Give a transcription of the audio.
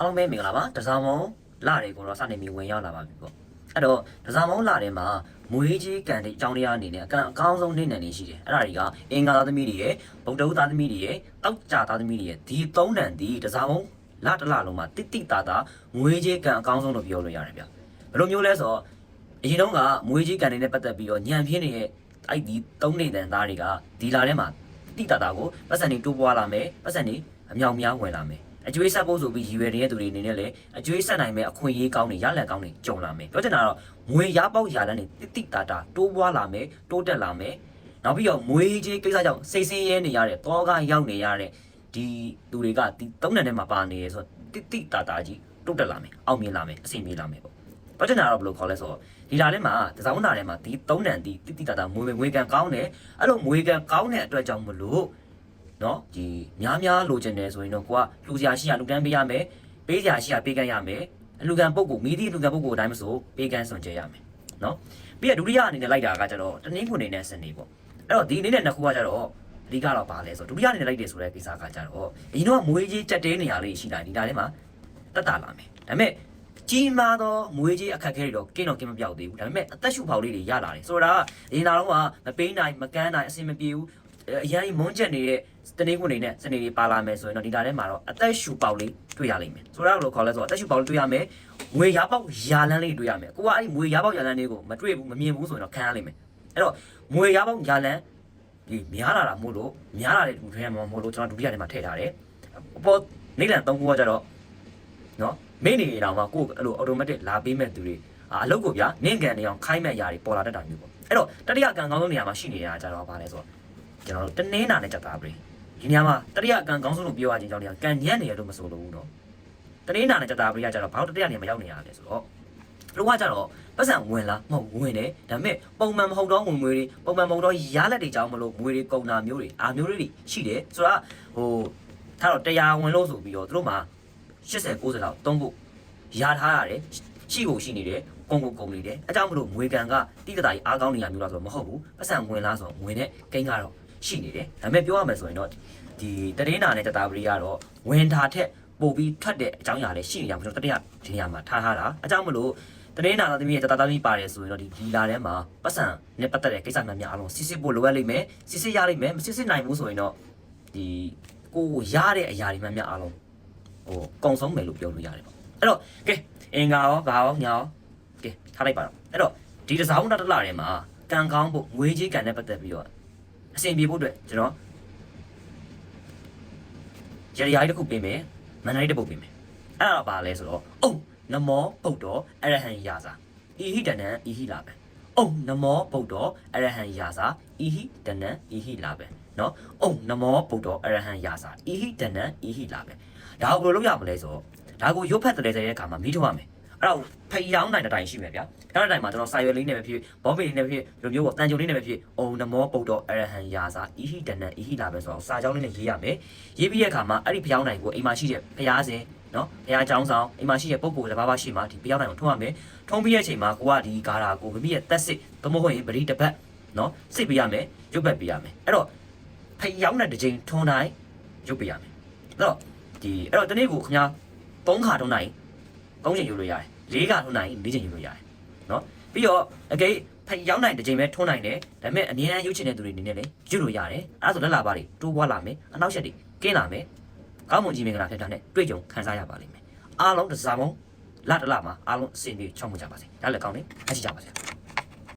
အားလုံးပဲမင်္ဂလာပါတစားမုံလာတွေကိုတော့စနေပြီးဝင်ရောက်လာပါပြီပေါ့အဲ့တော့တစားမုံလာတဲ့မှာမွေးကြီးကန်တဲ့အကြောင်းတရားအနေနဲ့အကအကောင်းဆုံးနေနေနေရှိတယ်အဲ့ဒါတွေကအင်္ဂါသားသမီးတွေရဲ့ဗုဒ္ဓဦးသားသမီးတွေရဲ့တောက်ကြသားသမီးတွေရဲ့ဒီသုံးတန်ဒီတစားမုံလာတစ်လလုံးမှာတိတိတာတာမွေးကြီးကန်အကောင်းဆုံးလို့ပြောလို့ရတယ်ဗျဘယ်လိုမျိုးလဲဆိုတော့အရင်တုန်းကမွေးကြီးကန်တွေနဲ့ပတ်သက်ပြီးတော့ညံပြင်းနေတဲ့အဲ့ဒီသုံးနေတန်သားတွေကဒီလာထဲမှာတိတာတာကိုပတ်စံတွေတိုးပွားလာမယ်ပတ်စံတွေအမြောင်များဝင်လာမယ် အကျွေးဆက်ဖို့ဆိုပြီးရည်ရွယ်နေတဲ့သူတွေအနေနဲ့လည်းအကျွေးဆက်နိုင်မဲ့အခွင့်အရေးကောင်းတွေရလက်ကောင်းတွေကြုံလာမယ်ပြောချင်တာကတော့မွေရပေါက်ရလန်းတွေတိတိတာတာတိုးပွားလာမယ်တိုးတက်လာမယ်နောက်ပြီးတော့မွေကြီးကိစ္စကြောင့်စိတ်ဆင်းရဲနေရတဲ့တောကရောက်နေရတဲ့ဒီသူတွေကဒီသုံးနံထဲမှာပါနေရဆိုတော့တိတိတာတာကြီးတိုးတက်လာမယ်အောင်မြင်လာမယ်အဆင်ပြေလာမယ်ပေါ့ပြောချင်တာကတော့ဘယ်လိုခေါ်လဲဆိုတော့ဒီလာထဲမှာတစောင်းလာထဲမှာဒီသုံးနံဒီတိတိတာတာမွေမွေကန်ကောင်းတယ်အဲ့လိုမွေကန်ကောင်းတဲ့အတွက်ကြောင့်မလို့ နော်ဒီများများလိုချင်တယ်ဆိုရင်တော့ကိုကလူစရာရှိရလူတန်းပေးရမယ်ပေးစရာရှိရပေးကမ်းရမယ်အလူကံပုဂ္ဂိုလ်မိသည့်လူကံပုဂ္ဂိုလ်အတိုင်းမဆိုပေးကမ်းစွန့်ကြဲရမယ်နော်ပြီးတော့ဒုတိယအနေနဲ့လိုက်တာကကျတော့တနည်းခုအနေနဲ့စနေပေါ့အဲ့တော့ဒီအနေနဲ့နှစ်ခုကကျတော့အဓိကတော့ပါလဲဆိုဒုတိယအနေနဲ့လိုက်တယ်ဆိုတဲ့ကိစ္စကကျတော့အရင်တော့မွေးကြီးကြက်တဲနေရလေးရှိတာဒီဒါထဲမှာတက်တာလာမယ်ဒါပေမဲ့ကြီးမားသောမွေးကြီးအခက်အခဲတွေတော့ကင်းတော့ကင်းမပြောက်သေးဘူးဒါပေမဲ့အသက်ရှူပေါက်လေးတွေရလာတယ်ဆိုတာကအရင်တော့ကမပိန်းနိုင်မကန်းနိုင်အဆင်မပြေဘူး အရင်မွန်းချက်နေတဲ့တနေ့ခုနေနဲ့စနေတွေပါလာမယ်ဆိုရင်တော့ဒီတာထဲမှာတော့အသက်ရှူပေါက်လေးတွေ့ရလိမ့်မယ်ဆိုတော့ဘယ်လိုခေါ်လဲဆိုတော့အသက်ရှူပေါက်လေးတွေ့ရမယ်ငွေရားပေါက်ယာလန်းလေးတွေ့ရမယ်ကိုကအဲ့ဒီငွေရားပေါက်ယာလန်းလေးကိုမတွေ့ဘူးမမြင်ဘူးဆိုရင်တော့ခံရလိမ့်မယ်အဲ့တော့ငွေရားပေါက်ယာလန်းဒီများလာတာမို့လို့များလာတဲ့လူတွေမှာမို့လို့ကျွန်တော်ဒုတိယထဲမှာထည့်ထားတယ်အပေါ်နေလန်သုံးခုကကြတော့နော်မိနေတောင်မှကိုယ်အဲ့လို automatic လာပေးမဲ့သူတွေအာအလုပ်ကိုဗျာနင့်ကန်နေအောင်ခိုင်းမဲ့ຢာတွေပေါ်လာတတ်တာမျိုးပေါ့အဲ့တော့တတိယကံကောင်းဆုံးနေရာမှာရှိနေတာကြတော့ဘာလဲဆိုတော့ ကျွန်တော်တို့တနင်းနာနဲ့ကြတာပြီဒီညမှာတရိယာအကန်ကောင်းဆုံးလို့ပြောရခြင်းကြောင့်လည်းကန်ညံ့နေရလို့မဆိုလို့ဘူးတော့တနင်းနာနဲ့ကြတာပြီကကြတော့ဘာလို့တရိယာနေမရောက်နေရလဲဆိုတော့တို့ကကြတော့ပတ်စံဝင်လားမဟုတ်ဝင်တယ်ဒါပေမဲ့ပုံမှန်မဟုတ်တော့ဝင်မွေးတွေပုံမှန်မဟုတ်တော့ရလက်တွေကြောင်းမလို့မွေးတွေကုံနာမျိုးတွေအာမျိုးတွေရှိတယ်ဆိုတော့ဟိုထားတော့တရားဝင်လို့ဆိုပြီးတော့တို့မှာ80 90လောက်တုံးဖို့ရထားရတယ်ရှိဖို့ရှိနေတယ်ကုံကုံကုံနေတယ်အကြောင်းမလို့ငွေကန်ကတိတတာကြီးအားကောင်းနေရမျိုးလားဆိုတော့မဟုတ်ဘူးပတ်စံဝင်လားဆိုတော့ဝင်တဲ့ကိန်းကတော့ ရှိနေတယ်ဒါပေမဲ့ပြောရမယ်ဆိုရင်တော့ဒီတရင်းနာနဲ့တတာပရီကတော့ဝင်တာထက်ပို့ပြီးထွက်တဲ့အကြောင်းအရာလည်းရှိနေကြမှာကျွန်တော်တတိယဒီနေရာမှာထားထားတာအကြောင်းမလို့တရင်းနာသားသမီးရဲ့တတာသမီးပါတယ်ဆိုရင်တော့ဒီဒီလာထဲမှာပတ်စံနဲ့ပတ်သက်တဲ့ကိစ္စမှန်များအလုံးစစ်စစ်ဖို့လိုအပ်လိမ့်မယ်စစ်စစ်ရလိမ့်မယ်မစစ်စစ်နိုင်ဘူးဆိုရင်တော့ဒီကိုရတဲ့အရာတွေမှန်များအလုံးဟိုကုံဆုံးမယ်လို့ပြောလို့ရတယ်ပေါ့အဲ့တော့ကဲအင်္ဂါရောဘာရောညာရောကဲထားလိုက်ပါတော့အဲ့တော့ဒီတစ်စောင်းတစ်တလထဲမှာကံကောင်းဖို့ငွေကြီးကံနဲ့ပတ်သက်ပြီးတော့ အဆင်ပြေဖို့အတွက်ကျွန်တော်ရရရိုက်တစ်ခုပေးမယ်မန္တလေးတစ်ပုတ်ပေးမယ်အဲ့ဒါပါလဲဆိုတော့အုံနမောဗုဒ္ဓောအရဟံယာစာဤဟိတနံဤဟိလာပဲအုံနမောဗုဒ္ဓောအရဟံယာစာဤဟိတနံဤဟိလာပဲနော်အုံနမောဗုဒ္ဓောအရဟံယာစာဤဟိတနံဤဟိလာပဲဒါကိုဘယ်လိုလုပ်ရမလဲဆိုတော့ဒါကိုရုပ်ဖတ်တဲ့တဲ့အခါမှာမိထုတ်ရမယ် အဲ့ဒါကိုဖျောင်းတိုင်းတိုင်းရှိမယ်ဗျာဖျောင်းတိုင်းမှာကျွန်တော်စာရွက်လေးနဲ့ပဲဖြစ်ဘောပင်လေးနဲ့ပဲဖြစ်ဒီလိုမျိုးပေါ့တန်ကြုံလေးနဲ့ပဲဖြစ်အုံနမောပုတ်တော်အရဟံရာစာဣဟိတနံဣဟိလာပဲဆိုတော့စာကြောင်းလေးနဲ့ရေးရမယ်ရေးပြီးတဲ့အခါမှာအဲ့ဒီဖျောင်းတိုင်းကိုအိမ်မှာရှိတဲ့ဖျားစင်နော်ဘုရားကျောင်းဆောင်အိမ်မှာရှိတဲ့ပုံကိုတဘာဘာရှိမှဒီဘုရားတိုင်ကိုထုံးရမယ်ထုံးပြီးတဲ့အချိန်မှာကိုကဒီဂါရာကိုမိမိရဲ့တက်စစ်သမဟုတ်ရင်ပရိတပတ်နော်စစ်ပေးရမယ်ရုပ်ပတ်ပေးရမယ်အဲ့တော့ဖျောင်းတဲ့တစ်ချိန်ထုံးတိုင်းရုပ်ပေးရမယ်အဲ့တော့ဒီအဲ့တော့တနေ့ကိုခင်ဗျာ၃ခါထုံးတိုင်း၃ချိန်ယူလို့ရတယ် ၄ခါထုံးတိုင်း၄ချိန်ယူလို့ရတယ်နော်ပြီးတော့အကိဖျောင်းတိုင်းတစ်ချိန်ပဲထုံးနိုင်တယ်ဒါပေမဲ့အမြဲတမ်းရုပ်ချင်တဲ့သူတွေအနေနဲ့လည်းယူလို့ရတယ်အဲ့ဒါဆိုလက်လာပါတွေတိုးပွားလာမယ်အနောက်ရှက်တွေကင်းလာမယ်ကောင်းမွန်ကြီးမင်္ဂလာဖြစ်တာနဲ့တွေ့ကြုံခံစားရပါလိမ့်မယ်အားလုံးတစ်စားမုံလတစ်လမှာအားလုံးအဆင်ပြေချောင်းမကြပါစေဒါလည်းကောင်းတယ်အရှိကြပါစေ